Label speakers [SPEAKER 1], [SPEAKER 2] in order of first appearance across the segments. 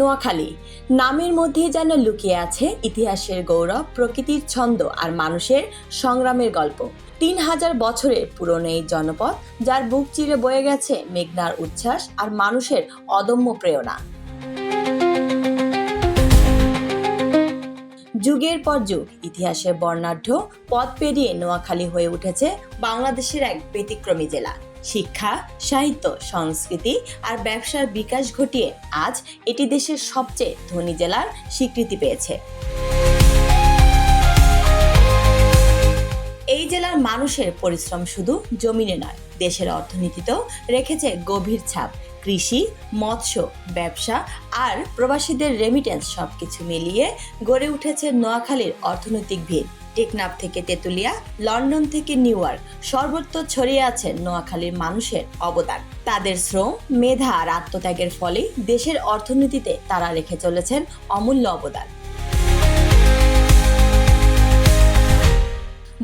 [SPEAKER 1] নোয়াখালী। নামের মধ্যেই যেন লুকিয়ে আছে ইতিহাসের গৌরব, প্রকৃতির ছন্দ আর মানুষের সংগ্রামের গল্প। তিন হাজার বছরের পুরনো এই জনপদ, যার বুক চিরে বয়ে গেছে মেঘনার উচ্ছ্বাস আর মানুষের অদম্য প্রেরণা। যুগের পর যুগ, ইতিহাসের বর্ণাঢ্য পথ পেরিয়ে নোয়াখালী হয়ে উঠেছে বাংলাদেশের এক ব্যতিক্রমী জেলা। শিক্ষা, সাহিত্য, সংস্কৃতি আর ব্যবসার বিকাশ ঘটিয়ে আজ এটি দেশের সবচেয়ে ধনী জেলার স্বীকৃতি পেয়েছে। এই জেলার মানুষের পরিশ্রম শুধু জমিনে নয়, দেশের অর্থনীতিতেও রেখেছে গভীর ছাপ। কৃষি, মৎস্য, ব্যবসা আর প্রবাসীদের রেমিটেন্স সবকিছু মিলিয়ে গড়ে উঠেছে নোয়াখালীর অর্থনৈতিক ভিড় টেকনাফ থেকে তেতুলিয়া, লন্ডন থেকে নিউ ইয়র্ক সর্বত্র ছড়িয়ে আছে নোয়াখালীর মানুষের অবদান। তাদের শ্রম, মেধা আর আত্মত্যাগের ফলে দেশের অর্থনীতিতে তারা রেখে চলেছেন অমূল্য অবদান।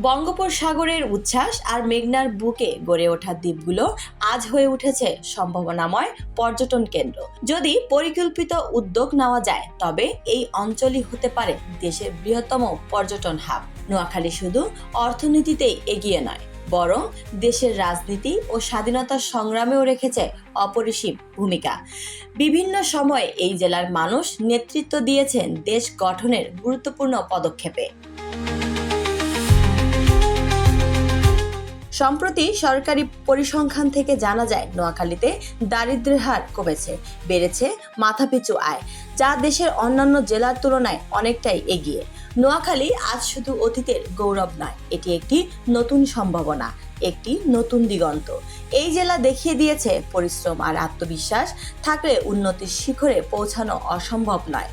[SPEAKER 1] বঙ্গোপসাগরের উচ্ছ্বাস আর মেঘনার বুকে গড়ে ওঠা দ্বীপগুলো আজ হয়ে উঠেছে সম্ভাবনাময় পর্যটন কেন্দ্র। যদি পরিকল্পিত উদ্যোগ নেওয়া যায়, তবে এই অঞ্চলই হতে পারে দেশের বৃহত্তম পর্যটন হাব। নোয়াখালী শুধু অর্থনীতিতেই এগিয়ে নয়, বরং দেশের রাজনীতি ও স্বাধীনতার সংগ্রামেও রেখেছে অপরিসীম ভূমিকা। বিভিন্ন সময়ে এই জেলার মানুষ নেতৃত্ব দিয়েছেন দেশ গঠনের গুরুত্বপূর্ণ পদক্ষেপে। সম্প্রতি সরকারি পরিসংখ্যান থেকে জানা যায়, নোয়াখালীতে দারিদ্র্যের হার কমেছে, বেড়েছে মাথাপিছু আয়, যা দেশের অন্যান্য জেলার তুলনায় অনেকটাই এগিয়ে। নোয়াখালী আজ শুধু অতীতের গৌরব নয়, এটি একটি নতুন সম্ভাবনা, একটি নতুন দিগন্ত। এই জেলা দেখিয়ে দিয়েছে পরিশ্রম আর আত্মবিশ্বাস, থাকলে উন্নতির শিখরে পৌঁছানো অসম্ভব নয়।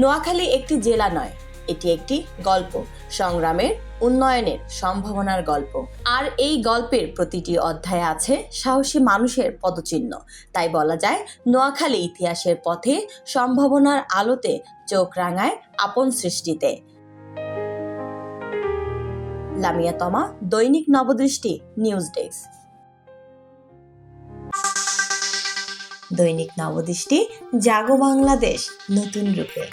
[SPEAKER 1] নোয়াখালী একটি জেলা নয় এটি একটি গল্প, সংগ্রামের উন্নয়নের সম্ভাবনার গল্প। আর এই গল্পের প্রতিটি অধ্যায়ে আছে সাহসী মানুষের পদচিহ্ন। তাই বলা যায়, নোয়াখালী ইতিহাসের পথে সম্ভাবনার আলোতে চোখ রাঙায় আপন সৃষ্টিতে। লামিয়া তমা, দৈনিক নবদৃষ্টি, নিউজ ডেস্ক। দৈনিক নবদৃষ্টি, জাগো বাংলাদেশ, নতুন রূপে।